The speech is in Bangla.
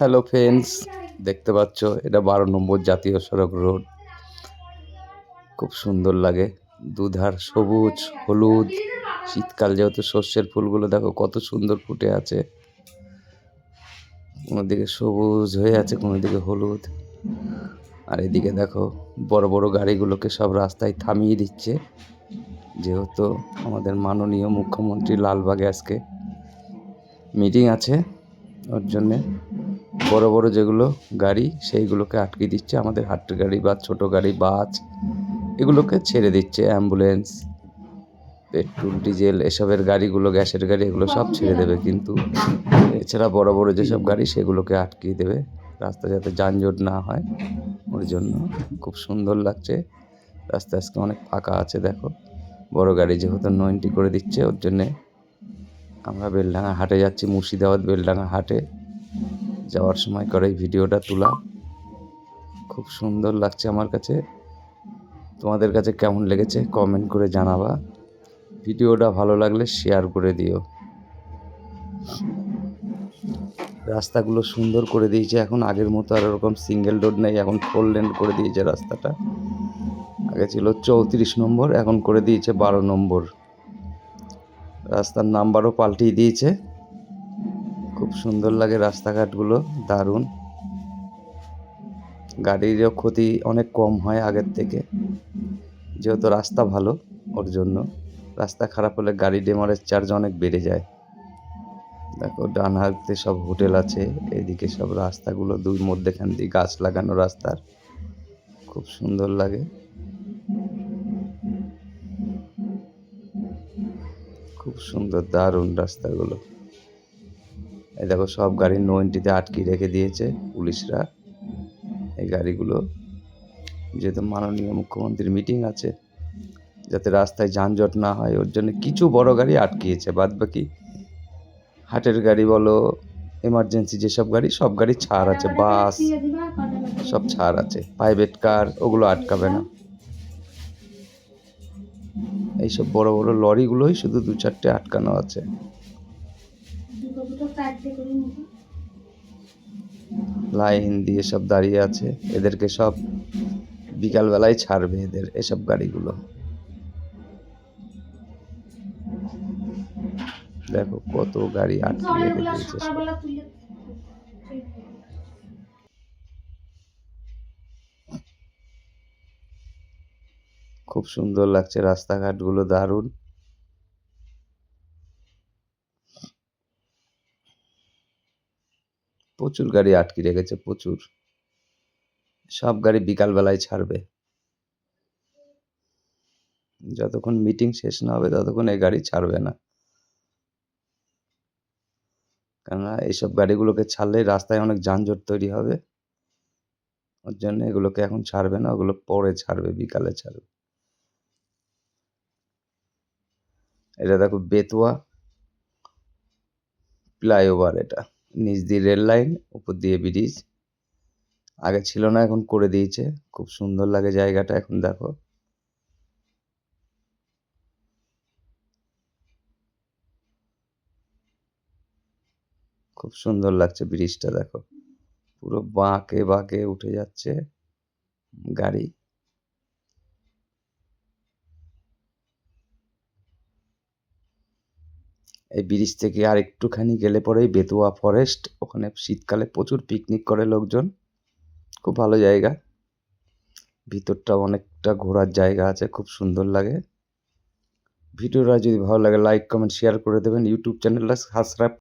হ্যালো ফ্রেন্ডস দেখতে পাচ্ছ, এটা বারো নম্বর জাতীয় সড়ক রোড। খুব সুন্দর লাগে। দুধার সবুজ, হলুদ। শীতকাল যেহেতু সর্ষের ফুলগুলো দেখো, কত সুন্দর ফুটে আছে। কোনোদিকে সবুজ হয়ে আছে, কোনোদিকে হলুদ। আর এদিকে দেখো, বড় বড় গাড়িগুলোকে সব রাস্তায় থামিয়ে দিচ্ছে। যেহেতু আমাদের মাননীয় মুখ্যমন্ত্রী লালবাগে আজকে মিটিং আছে, ওর জন্যে বড় বড় যেগুলো গাড়ি, সেইগুলোকে আটকে দিচ্ছে। আমাদের হাটের গাড়ি বা ছোট গাড়ি, বাস এগুলোকে ছেড়ে দিচ্ছে। অ্যাম্বুলেন্স, পেট্রোল, ডিজেল এসবের গাড়িগুলো, গ্যাসের গাড়ি, এগুলো সব ছেড়ে দেবে কিন্তু। এছাড়া বড় বড় যেসব গাড়ি, সেগুলোকে আটকিয়ে দেবে। রাস্তা যাতে যানজট না হয়, ওর জন্য খুব সুন্দর লাগছে। রাস্তা আজকে অনেক ফাঁকা আছে, দেখো। বড় গাড়ি যেহেতু নয়নটি করে দিচ্ছে, ওর জন্যে আমরা বেলডাঙা হাটে যাচ্ছি, মুর্শিদাবাদ বেলডাঙা হাটে। যাওয়ার সময় করে ভিডিওটা তোলা। খুব সুন্দর লাগছে আমার কাছে। তোমাদের কাছে কেমন লেগেছে কমেন্ট করে জানাবা। ভিডিওটা ভালো লাগলে শেয়ার করে দিও। রাস্তাগুলো সুন্দর করে দিয়েছে। এখন আগের মতো আর ওরকম সিঙ্গেল রোড নেই। এখন ফোর লেন করে দিয়েছে রাস্তাটা। আগে ছিল চৌত্রিশ নম্বর, এখন করে দিয়েছে বারো নম্বর। রাস্তার নাম্বারও পাল্টিয়ে দিয়েছে। খুব সুন্দর লাগে রাস্তাঘাটগুলো, দারুণ। গাড়িরও ক্ষতি অনেক কম হয় আগের থেকে। যেহেতু রাস্তা ভালো ওর জন্য। রাস্তা খারাপ হলে গাড়ি ডেমারের চার্জ অনেক বেড়ে যায়। দেখো, ডান হাতে সব হোটেল আছে, এদিকে সব রাস্তাগুলো দুই মধ্যেখান দিয়ে গাছ লাগানো রাস্তার। খুব সুন্দর লাগে। খুব সুন্দর, দারুণ রাস্তাগুলো। এই দেখো, সব গাড়ি নইনটিতে আটকে রেখে দিয়েছে পুলিশরা। এই গাড়িগুলো, যেহেতু মাননীয় মুখ্যমন্ত্রীর মিটিং আছে, যাতে রাস্তায় যানজট না হয়, ওর জন্য কিছু বড় গাড়ি আটকিয়েছে। বাদ বাকি হাটের গাড়ি বলো এমার্জেন্সি যেসব গাড়ি, সব গাড়ি ছাড় আছে, বাস, সব ছাড় আছে। প্রাইভেট কার ওগুলো আটকাবে না। এইসব বড় বড় লরিগুলোই শুধু দু চারটে আটকানো আছে। লাইন দিয়ে সব দাঁড়িয়ে আছে। এদেরকে সব বিকালবেলায় ছাড়বে এদের এসব গাড়িগুলো। দেখো কত গাড়ি আটকে রেখে দিয়েছে। খুব সুন্দর লাগছে রাস্তাঘাটগুলো দারুণ। প্রচুর গাড়ি আটকে রেখেছে, প্রচুর। সব গাড়ি বিকালবেলায় ছাড়বে। যতক্ষণ মিটিং শেষ না হবে, ততক্ষণ এই গাড়ি ছাড়বে না। কেননা এইসব গাড়িগুলোকে ছাড়লেই রাস্তায় অনেক যানজট তৈরি হবে। ওর জন্য এগুলোকে এখন ছাড়বে না, ওগুলো পরে ছাড়বে, বিকালে ছাড়বে। এটা দেখো বেতুয়া, ফ্লাইওভার এটা। নিচ দিয়ে রেল লাইন, উপর দিয়ে ব্রিজ। আগে ছিল না, এখন করে দিয়েছে। খুব সুন্দর লাগে জায়গাটা এখন, দেখো। খুব সুন্দর লাগছে ব্রিজটা, দেখো। পুরো বাঁকে বাঁকে উঠে যাচ্ছে গাড়ি। এই ব্রিজ থেকে আর একটুখানি গেলে পরেই বেতুয়া ফরেস্ট ওখানে শীতকালে প্রচুর পিকনিক করে লোকজন। খুব ভালো জায়গা। ভিতরটা অনেকটা ঘোরার জায়গা আছে, খুব সুন্দর লাগে। ভিডিওটা যদি ভালো লাগে লাইক কমেন্ট শেয়ার করে দেবেন। ইউটিউব চ্যানেলটা সাবস্ক্রাইব